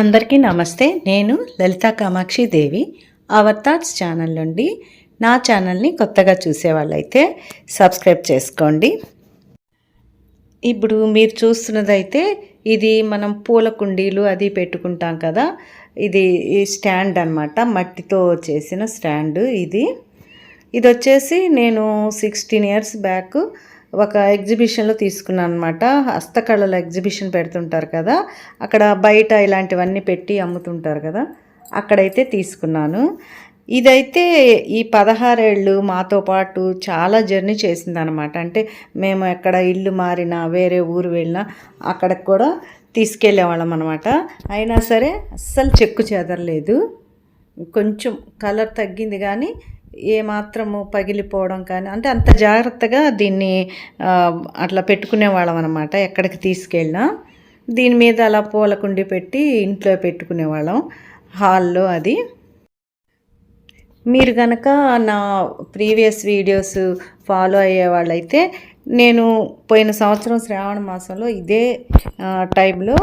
అందరికీ నమస్తే. నేను Lalitha Kamakshi Devi. Our thoughts channel నుండి నా ఛానల్ని కొత్తగా చూసేవాళ్ళైతే సబ్స్క్రైబ్ చేసుకోండి. ఇప్పుడు మీరు చూస్తున్నదైతే ఇది మనం పూల కుండీలు అది పెట్టుకుంటాం కదా. ఇది ఈ స్టాండ్ అన్నమాట. మట్టితో చేసిన స్టాండ్ ఇది. ఇది వచ్చేసి నేను సిక్స్టీన్ ఇయర్స్ బ్యాక్ ఒక ఎగ్జిబిషన్లో తీసుకున్నాను అనమాట హస్తకళల ఎగ్జిబిషన్ పెడుతుంటారు కదా. అక్కడ బయట ఇలాంటివన్నీ పెట్టి అమ్ముతుంటారు కదా. అక్కడైతే తీసుకున్నాను. ఇదైతే ఈ పదహారేళ్ళు మాతో పాటు చాలా జర్నీ చేసిందనమాట అంటే మేము ఎక్కడ ఇల్లు మారినా వేరే ఊరు వెళ్ళినా అక్కడికి కూడా తీసుకెళ్ళేవాళ్ళం అనమాట అయినా సరే అస్సలు చెక్కు చెదరలేదు. కొంచెం కలర్ తగ్గింది కానీ ఏమాత్రము పగిలిపోవడం కానీ అంటే అంత జాగ్రత్తగా దీన్ని అట్లా అట్లా పెట్టుకునేవాళ్ళం అనమాట ఎక్కడికి తీసుకెళ్ళినా. దీని మీద అలా పూల కుండి పెట్టి ఇంట్లో పెట్టుకునేవాళ్ళం హాల్లో అది. మీరు కనుక నా ప్రీవియస్ వీడియోస్ ఫాలో అయ్యే వాళ్ళైతే నేను పోయిన సంవత్సరం శ్రావణ మాసంలో ఇదే టైంలో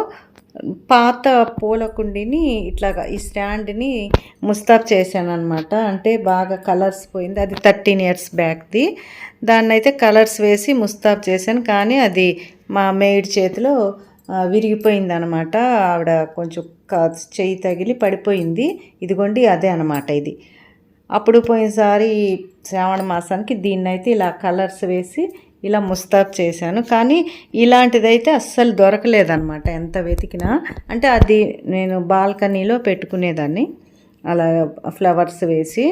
పాత పూల కుండీని ఇట్లాగా ఈ స్టాండ్ని ముస్తాబ్ చేశాను అనమాట అంటే బాగా కలర్స్ పోయింది. అది థర్టీన్ ఇయర్స్ బ్యాక్ది. దాన్ని అయితే కలర్స్ వేసి ముస్తాబ్ చేశాను. కానీ అది మా మేయిడ్ చేతిలో విరిగిపోయింది అనమాట ఆవిడ కొంచెం క- చెయ్యి తగిలి పడిపోయింది. ఇదిగోండి అదే అనమాట ఇది. అప్పుడు పోయినసారి శ్రావణ మాసానికి దీన్నైతే ఇలా కలర్స్ వేసి ఇలా ముస్తాబ్ చేశాను. కానీ ఇలాంటిదైతే అస్సలు దొరకలేదన్నమాట ఎంత వెతికినా. అంటే అది నేను బాల్కనీలో పెట్టుకునేదాన్ని. అలా ఫ్లవర్స్ వేసి.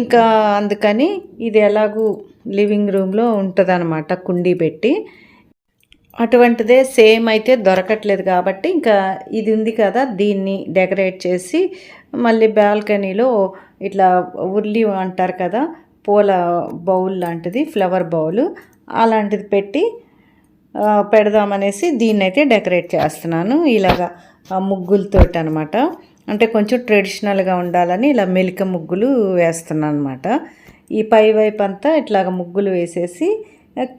ఇంకా అందుకని ఇది ఎలాగూ లివింగ్ రూమ్లో ఉంటుందన్నమాట కుండీ పెట్టి. అటువంటిదే సేమ్ అయితే దొరకట్లేదు కాబట్టి ఇంకా ఇది ఉంది కదా దీన్ని డెకరేట్ చేసి మళ్ళీ బాల్కనీలో ఇట్లా ఉర్లి అంటారు కదా పూల బౌల్ లాంటిది ఫ్లవర్ బౌల్. అలాంటిది పెట్టి పెడదామనేసి దీన్ని అయితే డెకరేట్ చేస్తున్నాను. ఇలాగా ఆ ముగ్గులతోటి అనమాట అంటే కొంచెం ట్రెడిషనల్గా ఉండాలని ఇలా మెలిక ముగ్గులు వేస్తున్నాను అనమాట ఈ పై వైపు అంతా ఇట్లాగ ముగ్గులు వేసేసి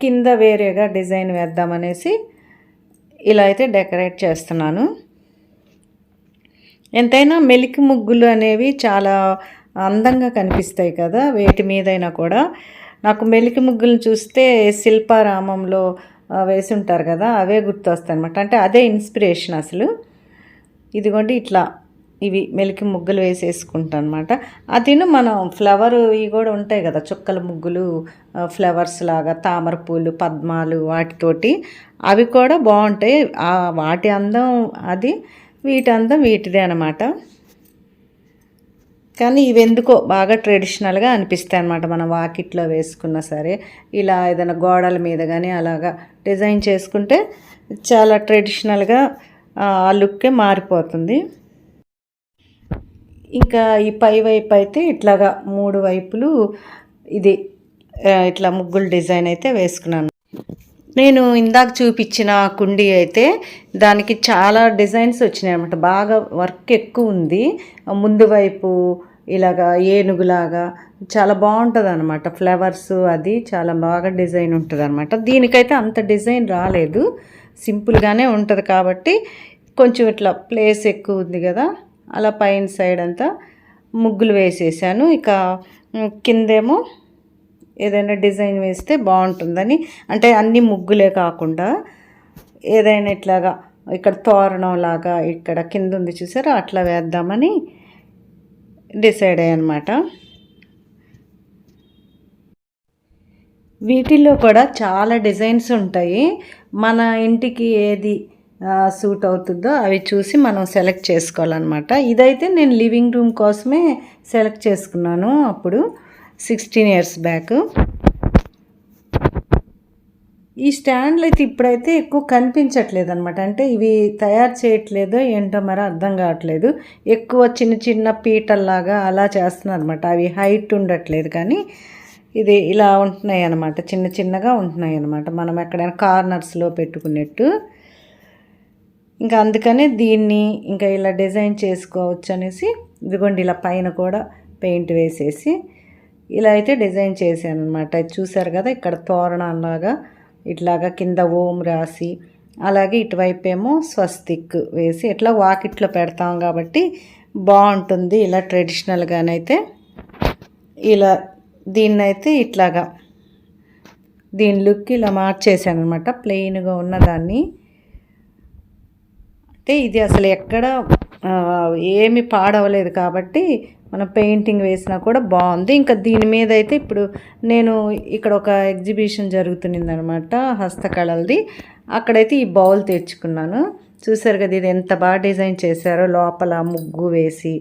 కింద వేరేగా డిజైన్ వేద్దామనేసి ఇలా అయితే డెకరేట్ చేస్తున్నాను. ఎంతైనా మెలికి ముగ్గులు అనేవి చాలా అందంగా కనిపిస్తాయి కదా వేటి మీదైనా కూడా. నాకు మెలికి ముగ్గులను చూస్తే శిల్పారామంలో వేసి ఉంటారు కదా అవే గుర్తొస్తాయి అనమాట అంటే అదే ఇన్స్పిరేషన్ అసలు. ఇదిగోండి ఇట్లా ఇవి మెలికి ముగ్గులు వేసేసుకుంటాను అనమాట అదిను మనం ఫ్లవర్ ఇవి కూడా ఉంటాయి కదా చుక్కల ముగ్గులు ఫ్లవర్స్ లాగా తామర పూలు పద్మాలు వాటితోటి. అవి కూడా బాగుంటాయి. వాటి అందం అది వీటి అందం వీటిదే అనమాట కానీ ఇవి ఎందుకో బాగా ట్రెడిషనల్గా అనిపిస్తాయి అనమాట మనం వాకిట్లో వేసుకున్నా సరే. ఇలా ఏదైనా గోడల మీద కానీ అలాగా డిజైన్ చేసుకుంటే చాలా ట్రెడిషనల్గా ఆ లుక్కే మారిపోతుంది. ఇంకా ఈ పై వైపు అయితే ఇట్లాగా మూడు వైపులు ఇది ఇట్లా ముగ్గులు డిజైన్ అయితే వేసుకున్నాను. నేను ఇందాక చూపించిన కుండీ అయితే దానికి చాలా డిజైన్స్ వచ్చినాయి అనమాట బాగా వర్క్ ఎక్కువ ఉంది. ముందు వైపు ఇలాగా ఏనుగులాగా చాలా బాగుంటుంది అనమాట ఫ్లవర్స్ అది చాలా బాగా డిజైన్ ఉంటుంది అనమాట దీనికైతే అంత డిజైన్ రాలేదు. సింపుల్గానే ఉంటుంది కాబట్టి కొంచెం ఇట్లా ప్లేస్ ఎక్కువ ఉంది కదా. అలా పైన సైడ్ అంతా ముగ్గులు వేసేసాను. ఇక కిందేమో ఏదైనా డిజైన్ వేస్తే బాగుంటుందని. అంటే అన్ని ముగ్గులే కాకుండా ఏదైనా ఇట్లాగా ఇక్కడ తోరణం లాగా ఇక్కడ కింద ఉంది చూసారా? అట్లా వేద్దామని డిసైడ్ అయ్యనమాట. వీటిల్లో కూడా చాలా డిజైన్స్ ఉంటాయి. మన ఇంటికి ఏది సూట్ అవుతుందో అవి చూసి మనం సెలెక్ట్ చేసుకోవాలన్నమాట. ఇదైతే నేను లివింగ్ రూమ్ కోసమే సెలెక్ట్ చేసుకున్నాను అప్పుడు. Sixteen years back. ఈ స్టాండ్లు అయితే ఇప్పుడైతే ఎక్కువ కనిపించట్లేదు అనమాట అంటే ఇవి తయారు చేయట్లేదో ఏంటో మరి అర్థం కావట్లేదు. ఎక్కువ చిన్న చిన్న పీటల్లాగా అలా చేస్తున్నారు అనమాట అవి హైట్ ఉండట్లేదు కానీ ఇది ఇలా ఉంటున్నాయి అనమాట చిన్న చిన్నగా ఉంటున్నాయి అనమాట మనం ఎక్కడైనా కార్నర్స్లో పెట్టుకున్నట్టు. ఇంకా అందుకనే దీన్ని ఇంకా ఇలా డిజైన్ చేసుకోవచ్చు అనేసి ఇదిగోండి ఇలా పైన కూడా పెయింట్ వేసేసి ఇలా అయితే డిజైన్ చేశాను అనమాట చూసారు కదా ఇక్కడ తోరణంలాగా ఇట్లాగా కింద ఓం రాసి అలాగే ఇటువైపు ఏమో స్వస్తిక్ వేసి ఇట్లా వాకిట్లో పెడతాం కాబట్టి బాగుంటుంది. ఇలా ట్రెడిషనల్గానైతే ఇలా దీన్నైతే ఇట్లాగా దీని లుక్ ఇలా మార్చేసాను అనమాట ప్లెయిన్గా ఉన్నదాన్ని. అంటే ఇది అసలు ఎక్కడ ఏమి పాడవలేదు కాబట్టి మనం పెయింటింగ్ వేసినా కూడా బాగుంది. ఇంకా దీని మీద అయితే ఇప్పుడు నేను ఇక్కడ ఒక ఎగ్జిబిషన్ జరుగుతుంది అనమాట హస్తకళలది. అక్కడైతే ఈ బౌల్ తెచ్చుకున్నాను. చూసారు కదా ఇది ఎంత బాగా డిజైన్ చేశారో లోపల ముగ్గు వేసి.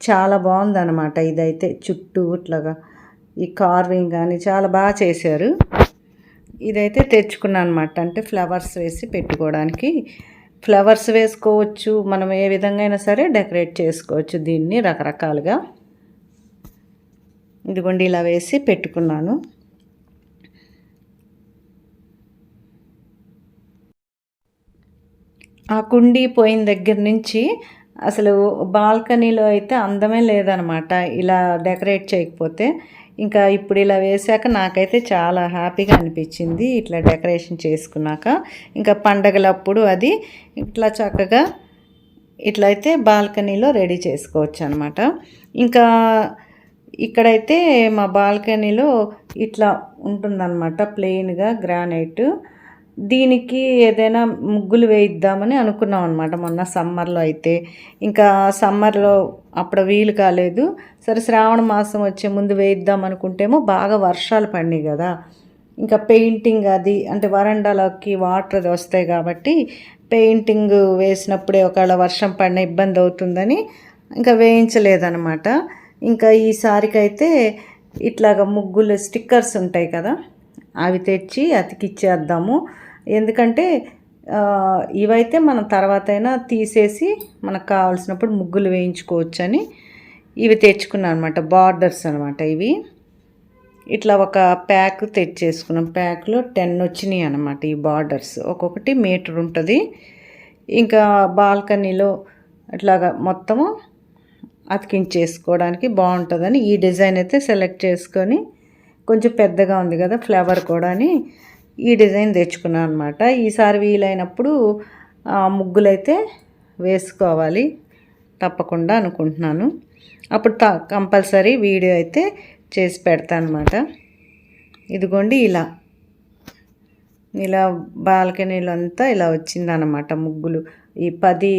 చాలా బాగుందన్నమాట ఇదైతే చుట్టూ ఇట్లాగా ఈ కార్వింగ్ కానీ చాలా బాగా చేశారు. ఇదైతే తెచ్చుకున్నాను అనమాట అంటే ఫ్లవర్స్ వేసి పెట్టుకోవడానికి. ఫ్లవర్స్ వేసుకోవచ్చు మనం ఏ విధంగా అయినా సరే డెకరేట్ చేసుకోవచ్చు దీన్ని రకరకాలుగా. ఇదిగోండి ఇలా వేసి పెట్టుకున్నాను. ఆ కుండీ పోయిన దగ్గర నుంచి అసలు బాల్కనీలో అయితే అందమే లేదనమాట ఇలా డెకరేట్ చేయకపోతే. ఇంకా ఇప్పుడు ఇలా వేసాక నాకైతే చాలా హ్యాపీగా అనిపించింది ఇట్లా డెకరేషన్ చేసుకున్నాక. ఇంకా పండగలప్పుడు అది ఇట్లా చక్కగా ఇట్లయితే బాల్కనీలో రెడీ చేసుకోవచ్చు అనమాట ఇంకా ఇక్కడైతే మా బాల్కనీలో ఇట్లా ఉంటుందన్నమాట ప్లెయిన్గా గ్రానైట్. దీనికి ఏదైనా ముగ్గులు వేయిద్దామని అనుకున్నాం అనమాట మొన్న సమ్మర్లో అయితే. ఇంకా సమ్మర్లో అప్పుడు వీలు కాలేదు. సరే శ్రావణ మాసం వచ్చే ముందు వేయిద్దాం అనుకుంటేమో బాగా వర్షాలు పడినాయి కదా. ఇంకా పెయింటింగ్ అది అంటే వరండాలోకి వాటర్ అది వస్తాయి కాబట్టి పెయింటింగ్ వేసినప్పుడే ఒకవేళ వర్షం పడిన ఇబ్బంది అవుతుందని ఇంకా వేయించలేదన్నమాట. ఇంకా ఈసారికైతే అయితే ఇట్లాగ ముగ్గులు స్టిక్కర్స్ ఉంటాయి కదా అవి తెచ్చి అతికిచ్చేద్దాము. ఎందుకంటే ఇవైతే మనం తర్వాత అయినా తీసేసి మనకు కావాల్సినప్పుడు ముగ్గులు వేయించుకోవచ్చు అని ఇవి తెచ్చుకున్నాను అనమాట బార్డర్స్ అనమాట ఇవి. ఇట్లా ఒక ప్యాక్ తెచ్చేసుకున్నాం ప్యాక్లో టెన్ వచ్చినాయి అనమాట ఈ బార్డర్స్. ఒక్కొక్కటి మీటర్ ఉంటుంది. ఇంకా బాల్కనీలో ఇట్లాగా మొత్తము అతికించేసుకోవడానికి బాగుంటుందని ఈ డిజైన్ అయితే సెలెక్ట్ చేసుకొని కొంచెం పెద్దగా ఉంది కదా ఫ్లవర్ కూడా అని ఈ డిజైన్ తెచ్చుకున్నాను అనమాట ఈసారి వీలైనప్పుడు ముగ్గులైతే వేసుకోవాలి తప్పకుండా అనుకుంటున్నాను. అప్పుడు త కంపల్సరీ వీడియో అయితే చేసి పెడతాను అనమాట ఇదిగోండి ఇలా. ఇలా బాల్కనీలు అంతా ఇలా వచ్చిందనమాట ముగ్గులు. ఈ పది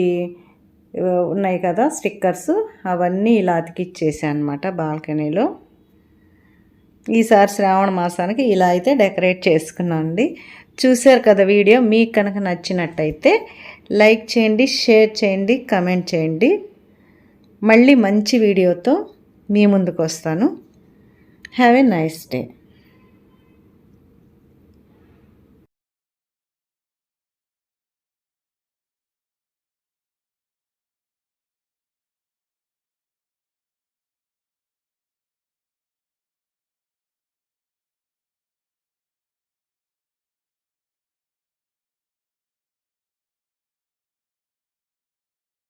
ఉన్నాయి కదా స్టిక్కర్స్ అవన్నీ ఇలా అతికిచ్చేసాను అనమాట బాల్కనీలో. ఈసారి శ్రావణ మాసానికి ఇలా అయితే డెకరేట్ చేసుకున్నానండి చూశారు కదా వీడియో మీకు కనుక నచ్చినట్టయితే లైక్ చేయండి షేర్ చేయండి కమెంట్ చేయండి. మళ్ళీ మంచి వీడియోతో మీ ముందుకు వస్తాను. Have a nice day